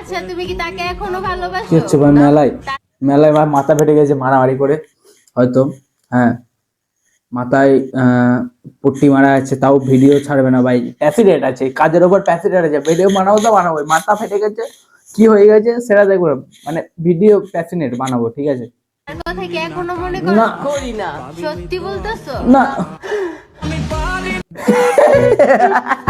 আচ্ছা তুমি কি তাকে এখনও ভালোবাসো? কি হচ্ছে ভাই মেলায়? মেলায় ভাই মাথা ফেটে গেছে মারামারি করে হয়তো হ্যাঁ। মাথায় পট্টি মারা আছে তাও ভিডিও ছাড়বে না ভাই। প্যাসিডেট আছে কাজের ওপর প্যাসিডেট আছে ভিডিও বানাবো তো বানাবো। মাথা ফেটে গেছে কি হয়ে গেছে সেটা দেখব মানে ভিডিও প্যাসিনেট বানাবো ঠিক আছে? তার কথা কি এখনও মনে করি? না। সত্যি বলতেছো? না।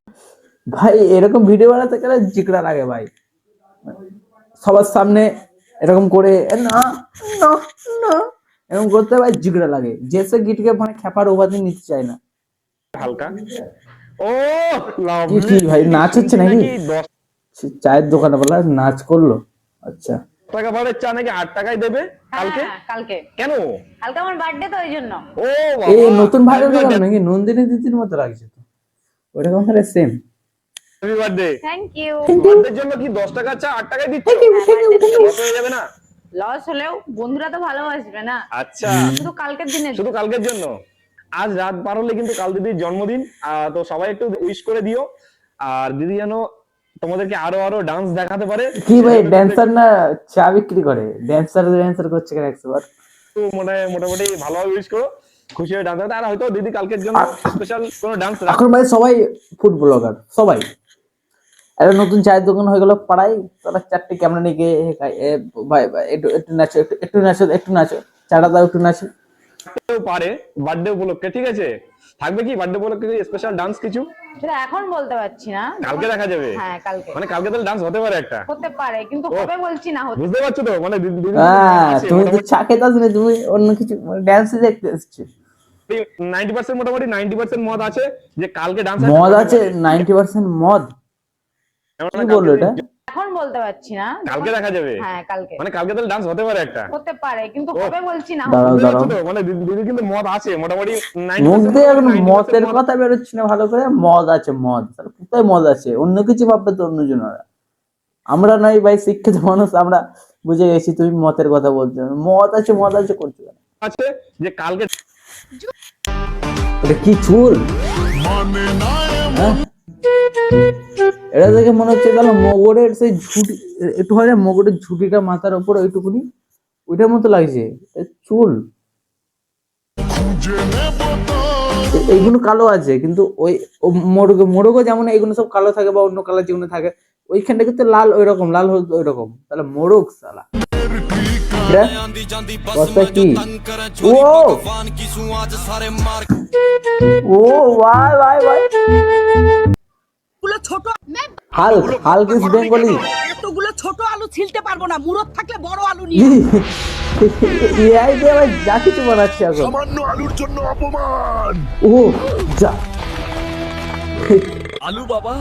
ভাই এরকম ভিডিও বানাতে গেলে জিকড়া লাগে ভাই। সবার সামনে এরকম করে না না না। এরকম করতে ভাই জিগড়া লাগে। জেসে গিটকে মানে খেপার উপাধি নিতে চায় না। হালকা? ও কি কি ভাই নাচ হচ্ছে নাকি? চায়ের দোকানে বলা নাচ করল। আচ্ছা। টাকা ভাড়ের চা নাকি আট টাকায় দেবে? কালকে? হ্যাঁ, কালকে। কেন? কালকে আমার বার্থডে তো ওই জন্য ও এই নতুন হয়ে নাকি? নন্দিনী দিদির মতো লাগছে তো। ওরকম হলে same happy birthday thank you বার্থডের জন্য কি দশ টাকা চা আট টাকায় দিচ্ছ? লস হয়ে যাবে না? লস হলেও বন্ধুরা তো ভালোবাসবে না। আচ্ছা। শুধু কালকের দিনে শুধু কালকের জন্য? আজ রাত পার হলে কিন্তু কাল দিদির জন্মদিন। আহ, তো সবাই একটু উইশ করে দিও। আর দিদি যেন তোমাদেরকে আরও আরও ডান্স দেখাতে পারে। কি ভাই ড্যান্সার না চা বিক্রি করে? ড্যান্সার ড্যান্সার করছে কেন একশো বার একটু মোটা- মোটামুটি ভালোভাবে উইশ করো। খুশি হয়ে ডান্স আর হয়তো দিদি কালকের জন্য স্পেশাল কোনো ডান্স এখন ভাই সবাই ফুড ব্লগার সবাই। একটা নতুন চায়ের দোকান হয়ে গেল পাড়ায় তারা চারটে ক্যামেরা নিয়ে গিয়ে ভাই ভাই একটু একটু নাচো একটু একটু নাচো একটু নাচো। চাটা দাও একটু নাচো। পারে বার্থডে উপলক্ষে ঠিক আছে? থাকবে কি বার্থডে উপলক্ষে স্পেশাল ডান্স কিছু? সেটা এখন বলতে পারছি না। কালকে দেখা যাবে? হ্যাঁ কালকে। মানে কালকে তাহলে ডান্স হতে পারে একটা। হতে পারে কিন্তু। কবে বলছি না হতে বুঝতে পারছ তো? মানে হ্যাঁ তুমি তো চা খেতে আসবে তুমি অন্য কিছু ড্যান্স দেখতে এসছো। 90% মোটামুটি 90% মত আছে যে কালকে ডান্স মদ আছে নাইনটি পার্সেন্ট মদ। কি বলল এটা? এখন বলতে পারছি না। কালকে দেখা যাবে? হ্যাঁ কালকে। মানে কালকে তাহলে ডান্স হতে পারে একটা। হতে পারে কিন্তু কবে বলছি না? দাঁড়াও দাঁড়াও। মানে দিদি কিন্তু মদ আছে মোটামুটি মুখ দিয়ে এখন মদের কথা বেরোচ্ছে না ভালো করে মদ আছে মদ কোথায় মদ আছে? অন্য কিছু ভাববে তো আমরা নাই ভাই শিক্ষিত মানুষ আমরা বুঝে গেছি তুমি মতের কথা বলছো। মদ আছে মদ আছে করছ? আছে যে কালকে এটা কি চুল? হ্যাঁ? এটা দেখে মনে হচ্ছে তাহলে মগরের সেই ঝুটি, একটু হয় না মগরের ঝুটিটা মাথার উপর ওইটুকুনি, ওইটার মতো লাগছে। চুল। এইগুলো কালো আছে, কিন্তু ওই মোরগ, মোরগও যেমন এইগুলো সব কালো থাকে বা অন্য কালার যেগুলো থাকে, ওইখানটা কিন্তু লাল ওই রকম লাল হলুদ ওই রকম তাহলে মোরগ সালা ও! ও ভাই ভাই ভাই ছোট হাল্ক হাল্ক ইজ বেঙ্গলি? এতগুলো ছোট আলু ছিলতে পারব না মুরত থাকলে বড় আলু নিয়ে এআই দিয়ে ভাই যা কিছু বানাচ্ছে এখন। সামান্য আলুর জন্য অপমান। ও যা। আলু বাবা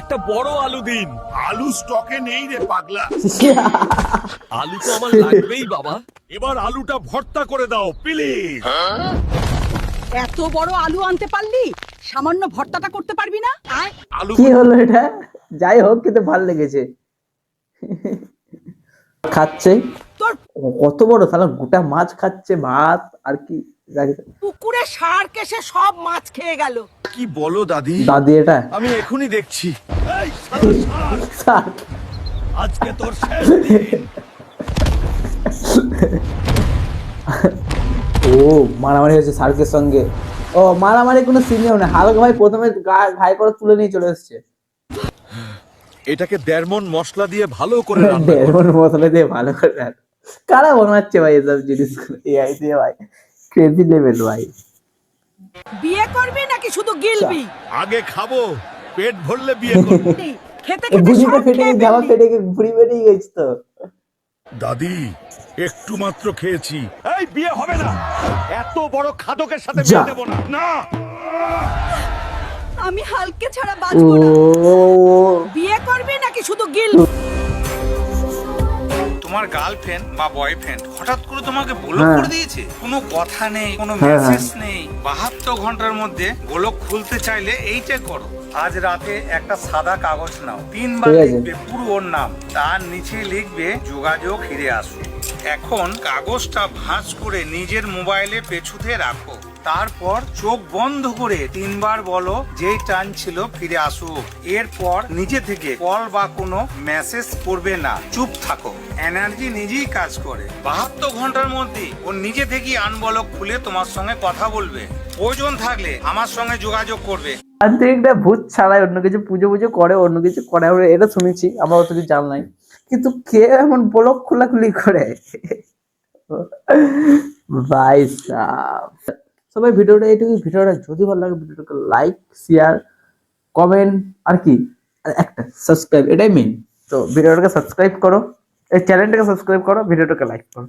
একটা বড় আলু দিন। আলু স্টকে নেই রে পাগলা। আলু তো আমার লাগবেই বাবা। এবার আলুটা ভর্তা করে দাও প্লিজ। এত বড় আলু আনতে পারলি? সামান্য ভর্তাটা করতে পারবি না? আলু কি হলো এটা? যাই হোক কিন্তু ভালো লেগেছে। খাচ্ছে। কত বড় তাহলে গোটা মাছ খাচ্ছে ভাত আর কি? পুকুরে সার কেসে সব মাছ খেয়ে গেল। কি বলো দাদি? দাদি এটা? আমি এখনই দেখছি। আজকে তোর শেষ ও মারামারি হয়েছে শার্কের সঙ্গে। ও মারামারি কোনো সিনেও না হালকা ভাই প্রথমে ঘাই করে তুলে নিয়ে চলে এসছে। এটাকে দেড়মন মশলা দিয়ে ভালো করে রান্না দেড় মন মশলা দিয়ে ভালো করে। কারা। বানাচ্ছে ভাই এসব জিনিসগুলো এআই দিয়ে ভাই। ক্রেজি লেভেল ভাই। বিয়ে করবি নাকি শুধু গিলবি? আগে খাব পেট ভরলে বিয়ে করব। খেতে খেতে সব ফেটে জামা ফেটে গিয়ে ভুড়ি বেরিয়ে গেছে তো। দাদি একটু মাত্র খেয়েছি। এই বিয়ে হবে না। এত বড় খাদকের সাথে। বিয়ে দেব না। না। আমি হালকে ছাড়া বাঁচব না। বিয়ে নাকি শুধু গিল তোমার গার্লফ্রেন্ড বা বয়ফ্রেন্ড হঠাৎ করে তোমাকে ব্লক হ্যাঁ। করে দিয়েছে? কোনো কথা নেই কোনো হ্যাঁ, মেসেজ নেই। বাহাত্তর ঘণ্টার মধ্যে ব্লক খুলতে চাইলে এইটা করো। আজ রাতে একটা সাদা কাগজ নাও। তিনবার লিখবে পুরো ওর নাম। তার নিচে লিখবে যোগাযোগ ফিরে আসো। এখন কাগজটা ভাঁজ করে নিজের মোবাইলে পেছুতে রাখো। তারপর চোখ বন্ধ করে তিনবার বলো যেই টান ছিল ফিরে আসুক এরপর নিজে থেকে কল বা কোনো মেসেজ করবে না। চুপ থাকো। এনার্জি নিজেই কাজ করে। বাহাত্তর ঘণ্টার মধ্যে ও নিজে থেকেই আনবলক খুলে তোমার সঙ্গে কথা বলবে। প্রয়োজন থাকলে আমার সঙ্গে যোগাযোগ করবে। আন্তরিকটা ভূত ছাড়াই অন্য কিছু পুজো পুজো করে, অন্য কিছু করে এটা শুনেছি, আমরা অত কিছু জানলাই কিন্তু কে এমন ব্লক খোলাখুলি করে? ভাই সাব। সবাই ভিডিওটা এইটুকু। ভিডিওটা যদি ভালো লাগে, ভিডিওটাকে লাইক শেয়ার কমেন্ট আর কি? আর একটা সাবস্ক্রাইব এটাই মেন তো, ভিডিওটাকে সাবস্ক্রাইব করো। এই চ্যানেলটাকে সাবস্ক্রাইব করো, ভিডিওটাকে লাইক করো।